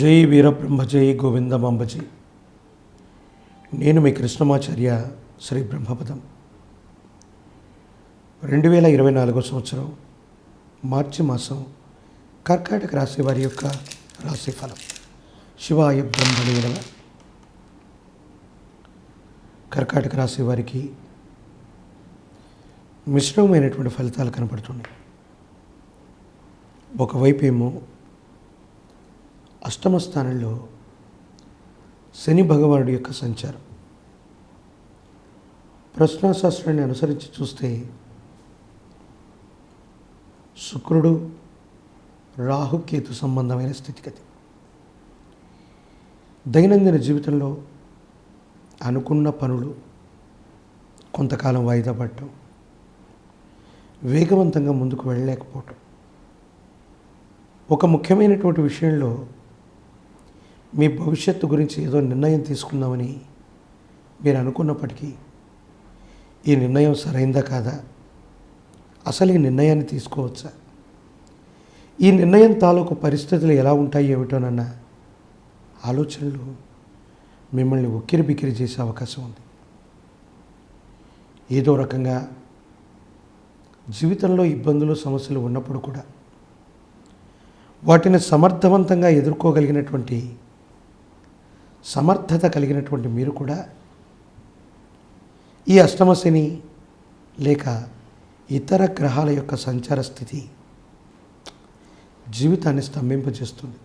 జై వీరబ్రహ్మ జై గోవిందమాంబజీ నేను మీ కృష్ణమాచార్య శ్రీ బ్రహ్మపదం. రెండు వేల ఇరవై నాలుగో సంవత్సరం మార్చి మాసం కర్కాటక రాశి వారి యొక్క రాశి ఫలం శివాయ బ్రహ్మణి కర్కాటక రాశి వారికి మిశ్రమమైనటువంటి ఫలితాలు కనపడుతున్నాయి. ఒకవైపు ఏమో అష్టమ స్థానంలో శని భగవానుడి యొక్క సంచారం. ప్రశ్నాశాస్త్రాన్ని అనుసరించి చూస్తే శుక్రుడు రాహుకేతు సంబంధమైన స్థితిగతి. దైనందిన జీవితంలో అనుకున్న పనులు కొంతకాలం వాయిదా పడటం వేగవంతంగా ముందుకు వెళ్ళలేకపోవటం. ఒక ముఖ్యమైనటువంటి విషయంలో మీ భవిష్యత్తు గురించి ఏదో నిర్ణయం తీసుకుందామని మీరు అనుకున్నప్పటికీ ఈ నిర్ణయం సరైందా కాదా? అసలు ఈ నిర్ణయాన్ని తీసుకోవచ్చా? ఈ నిర్ణయం తాలూకు పరిస్థితులు ఎలా ఉంటాయి ఏమిటోనన్న ఆలోచనలు మిమ్మల్ని ఉక్కిరి బిక్కిరి చేసే అవకాశం ఉంది. ఏదో రకంగా జీవితంలో ఇబ్బందులు సమస్యలు ఉన్నప్పుడు కూడా వాటిని సమర్థవంతంగా ఎదుర్కోగలిగినటువంటి సమర్థత కలిగినటువంటి మీరు కూడా ఈ అష్టమశని లేక ఇతర గ్రహాల యొక్క సంచార స్థితి జీవితాన్ని స్తంభింపజేస్తుంది.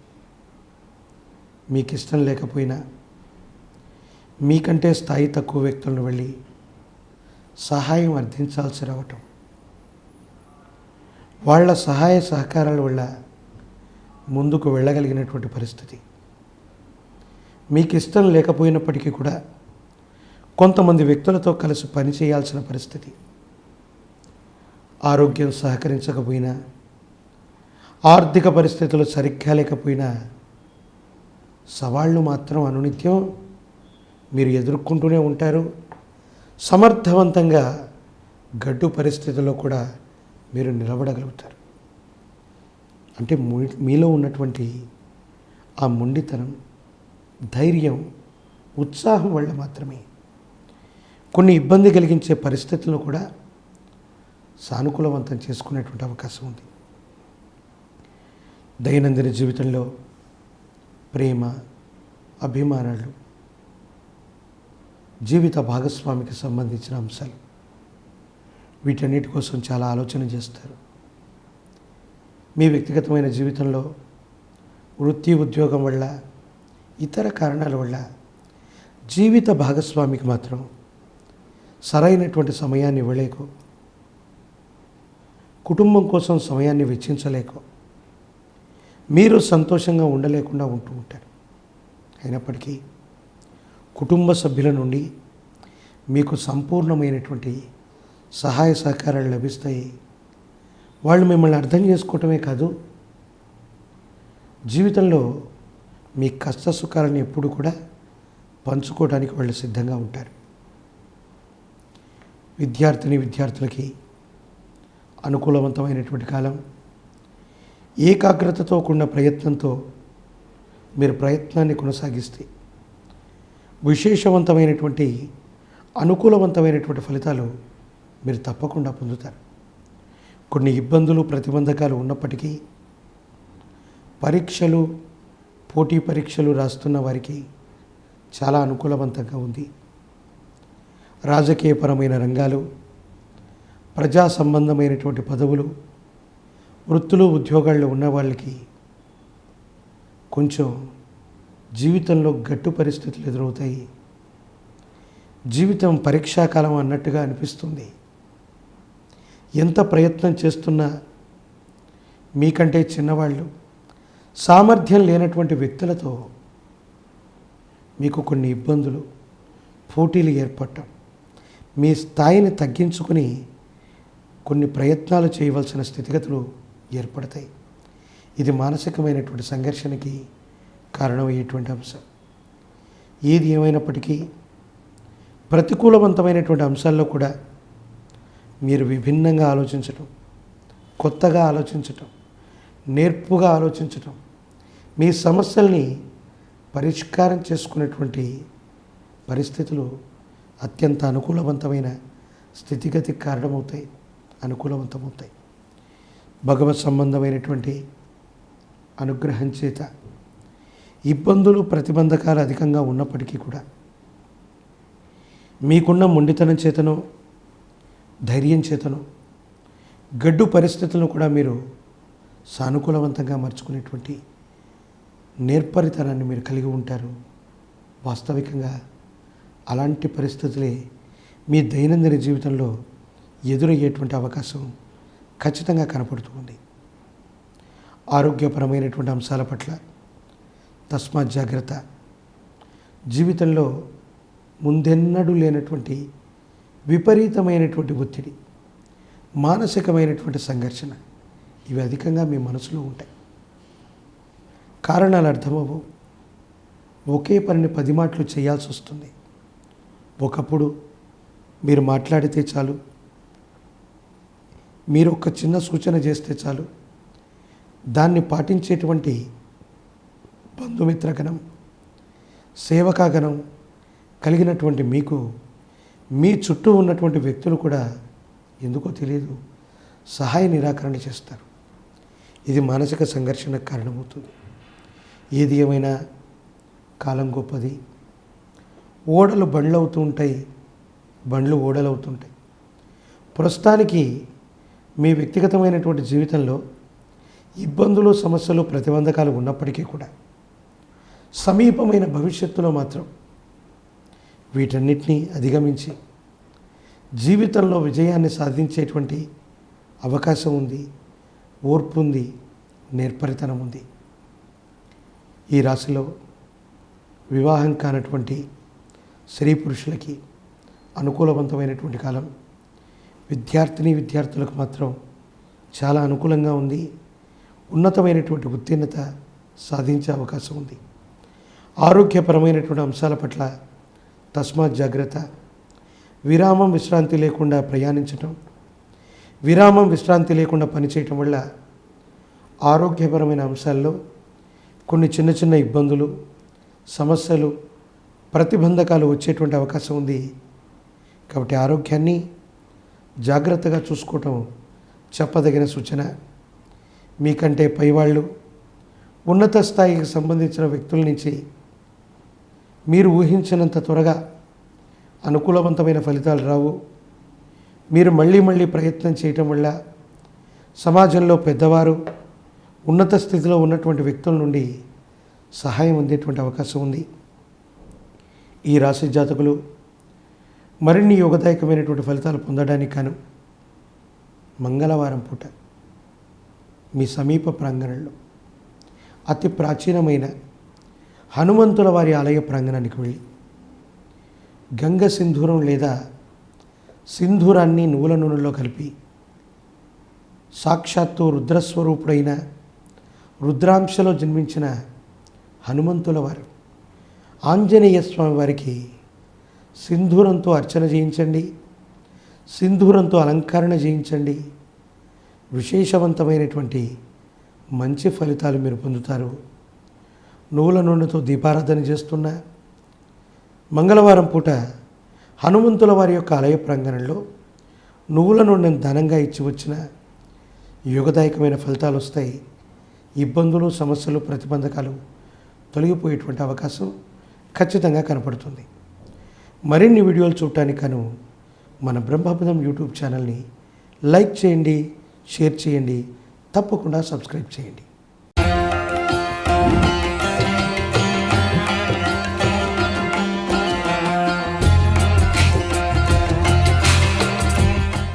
మీకు ఇష్టం లేకపోయినా మీకంటే స్థాయి తక్కువ వ్యక్తులను వెళ్ళి సహాయం అర్థించాల్సి రావటం. వాళ్ళ సహాయ సహకారాల వల్ల ముందుకు వెళ్ళగలిగినటువంటి పరిస్థితి. మీకు ఇష్టం లేకపోయినప్పటికీ కూడా కొంతమంది వ్యక్తులతో కలిసి పని చేయాల్సిన పరిస్థితి. ఆరోగ్యం సహకరించకపోయినా ఆర్థిక పరిస్థితులు సరిగ్గా లేకపోయినా సవాళ్ళు మాత్రం అనునిత్యం మీరు ఎదుర్కొంటూనే ఉంటారు. సమర్థవంతంగా గడ్డు పరిస్థితుల్లో కూడా మీరు నిలబడగలుగుతారు. అంటే మీలో ఉన్నటువంటి ఆ మొండితనం ధైర్యం ఉత్సాహం వల్ల మాత్రమే. కొన్ని ఇబ్బంది కలిగించే పరిస్థితులను కూడా సానుకూలవంతం చేసుకునేటువంటి అవకాశం ఉంది. దైనందిన జీవితంలో ప్రేమ అభిమానాలు జీవిత భాగస్వామికి సంబంధించిన అంశాలు వీటన్నిటి కోసం చాలా ఆలోచన చేస్తారు. మీ వ్యక్తిగతమైన జీవితంలో వృత్తి ఉద్యోగం వల్ల ఇతర కారణాల వల్ల జీవిత భాగస్వామికి మాత్రం సరైనటువంటి సమయాన్ని ఇవ్వలేకో. కుటుంబం కోసం సమయాన్ని వెచ్చించలేకో. మీరు సంతోషంగా ఉండలేకుండా ఉంటూ ఉంటారు. అయినప్పటికీ కుటుంబ సభ్యుల నుండి మీకు సంపూర్ణమైనటువంటి సహాయ సహకారాలు లభిస్తాయి. వాళ్ళు మిమ్మల్ని అర్థం చేసుకోవటమే కాదు జీవితంలో మీ కష్ట సుఖాలను ఎప్పుడు కూడా పంచుకోవడానికి వాళ్ళు సిద్ధంగా ఉంటారు. విద్యార్థిని విద్యార్థులకి అనుకూలవంతమైనటువంటి కాలం ఏకాగ్రతతో కూడిన ప్రయత్నంతో మీరు ప్రయత్నాన్ని కొనసాగిస్తే విశేషవంతమైనటువంటి అనుకూలవంతమైనటువంటి ఫలితాలు మీరు తప్పకుండా పొందుతారు. కొన్ని ఇబ్బందులు ప్రతిబంధకాలు ఉన్నప్పటికీ పరీక్షలు పోటీ పరీక్షలు రాస్తున్న వారికి చాలా అనుకూలవంతంగా ఉంది. రాజకీయపరమైన రంగాలు ప్రజా సంబంధమైనటువంటి పదవులు వృత్తులు ఉద్యోగాల్లో ఉన్న వాళ్ళకి కొంచెం జీవితంలో గట్టు పరిస్థితులు ఎదురవుతాయి. జీవితం పరీక్షాకాలం అన్నట్టుగా అనిపిస్తుంది. ఎంత ప్రయత్నం చేస్తున్నా మీకంటే చిన్నవాళ్ళు సామర్థ్యం లేనటువంటి వ్యక్తులతో మీకు కొన్ని ఇబ్బందులు పోటీలు ఏర్పడటం మీ స్థాయిని తగ్గించుకుని కొన్ని ప్రయత్నాలు చేయవలసిన స్థితిగతులు ఏర్పడతాయి. ఇది మానసికమైనటువంటి సంఘర్షణకి కారణమయ్యేటువంటి అంశం. ఏది ఏమైనప్పటికీ ప్రతికూలవంతమైనటువంటి అంశాల్లో కూడా మీరు విభిన్నంగా ఆలోచించటం కొత్తగా ఆలోచించటం నేర్పుగా ఆలోచించటం మీ సమస్యల్ని పరిష్కారం చేసుకునేటువంటి పరిస్థితులు అత్యంత అనుకూలవంతమైన స్థితిగతికి కారణమవుతాయి అనుకూలవంతమవుతాయి. భగవత్ సంబంధమైనటువంటి అనుగ్రహం చేత ఇబ్బందులు ప్రతిబంధకాలు అధికంగా ఉన్నప్పటికీ కూడా మీకున్న మొండితనం చేతను ధైర్యం చేతను గడ్డు పరిస్థితులను కూడా మీరు సానుకూలవంతంగా మర్చుకునేటువంటి నేర్పరితనాన్ని మీరు కలిగి ఉంటారు. వాస్తవికంగా అలాంటి పరిస్థితులే మీ దైనందిన జీవితంలో ఎదురయ్యేటువంటి అవకాశం ఖచ్చితంగా కనపడుతుంది ఆరోగ్యపరమైనటువంటి అంశాల పట్ల తస్మాత్ జాగ్రత్త. జీవితంలో ముందెన్నడూ లేనటువంటి విపరీతమైనటువంటి ఒత్తిడి మానసికమైనటువంటి సంఘర్షణ ఇవి అధికంగా మీ మనసులో ఉంటాయి. కారణాలు అర్థమవు ఒకే పనిని పది మాటలు చేయాల్సి వస్తుంది. ఒకప్పుడు మీరు మాట్లాడితే చాలు. మీరు ఒక చిన్న సూచన చేస్తే చాలు. దాన్ని పాటించేటువంటి బంధుమిత్రగణం సేవకాగణం కలిగినటువంటి మీకు మీ చుట్టూ ఉన్నటువంటి వ్యక్తులు కూడా ఎందుకో తెలియదు సహాయ నిరాకరణ చేస్తారు. ఇది మానసిక సంఘర్షణకు కారణమవుతుంది. ఏది ఏమైనా కాలం గొప్పది. ఓడలు బండ్లు అవుతూ ఉంటాయి బండ్లు ఓడలు అవుతుంటాయి ప్రస్తుతానికి మీ వ్యక్తిగతమైనటువంటి జీవితంలో ఇబ్బందులు సమస్యలు ప్రతిబంధకాలు ఉన్నప్పటికీ కూడా సమీపమైన భవిష్యత్తులో మాత్రం వీటన్నిటినీ అధిగమించి జీవితంలో విజయాన్ని సాధించేటువంటి అవకాశం ఉంది ఓర్పు ఉంది నేర్పరితనం ఉంది. ఈ రాశిలో వివాహం కానటువంటి స్త్రీ పురుషులకి అనుకూలవంతమైనటువంటి కాలం. విద్యార్థిని విద్యార్థులకు మాత్రం చాలా అనుకూలంగా ఉంది. ఉన్నతమైనటువంటి ఉత్తీర్ణత సాధించే అవకాశం ఉంది. ఆరోగ్యపరమైనటువంటి అంశాల పట్ల తస్మాత్ జాగ్రత్త. విరామం విశ్రాంతి లేకుండా ప్రయాణించటం. విరామం విశ్రాంతి లేకుండా పనిచేయటం వల్ల ఆరోగ్యపరమైన అంశాల్లో కొన్ని చిన్న చిన్న ఇబ్బందులు సమస్యలు ప్రతిబంధకాలు వచ్చేటువంటి అవకాశం ఉంది. కాబట్టి ఆరోగ్యాన్ని జాగ్రత్తగా చూసుకోవటం చెప్పదగిన సూచన. మీకంటే పైవాళ్ళు ఉన్నత స్థాయికి సంబంధించిన వ్యక్తుల నుంచి మీరు ఊహించినంత త్వరగా అనుకూలవంతమైన ఫలితాలు రావు. మీరు మళ్ళీ మళ్ళీ ప్రయత్నం చేయటం వల్ల సమాజంలో పెద్దవారు ఉన్నత స్థితిలో ఉన్నటువంటి వ్యక్తుల నుండి సహాయం అందేటువంటి అవకాశం ఉంది. ఈ రాశి జాతకులు మరిన్ని యోగదాయకమైనటువంటి ఫలితాలు పొందడానికి కాను మంగళవారం పూట మీ సమీప ప్రాంగణంలో అతి ప్రాచీనమైన హనుమంతుల వారి ఆలయ ప్రాంగణానికి వెళ్ళి గంగ సింధూరం లేదా సింధూరాన్ని నువ్వుల నూనెలో కలిపి సాక్షాత్తు రుద్రస్వరూపుడైన రుద్రాంశలో జన్మించిన హనుమంతుల వారు. ఆంజనేయ స్వామి వారికి సింధూరంతో అర్చన చేయించండి. సింధూరంతో అలంకరణ చేయించండి. విశేషవంతమైనటువంటి మంచి ఫలితాలు మీరు పొందుతారు. నువ్వుల నూనెతో దీపారాధన చేస్తున్న మంగళవారం పూట హనుమంతుల వారి యొక్క ఆలయ ప్రాంగణంలో నువ్వుల నూనెను ధనంగా ఇచ్చి వచ్చిన యోగదాయకమైన ఫలితాలు వస్తాయి. ఇబ్బందులు సమస్యలు ప్రతిబంధకాలు తొలగిపోయేటువంటి అవకాశం ఖచ్చితంగా కనపడుతుంది. మరిన్ని వీడియోలు చూడటానికి గాను మన బ్రహ్మపదం యూట్యూబ్ ఛానల్ని లైక్ చేయండి షేర్ చేయండి తప్పకుండా సబ్స్క్రైబ్ చేయండి.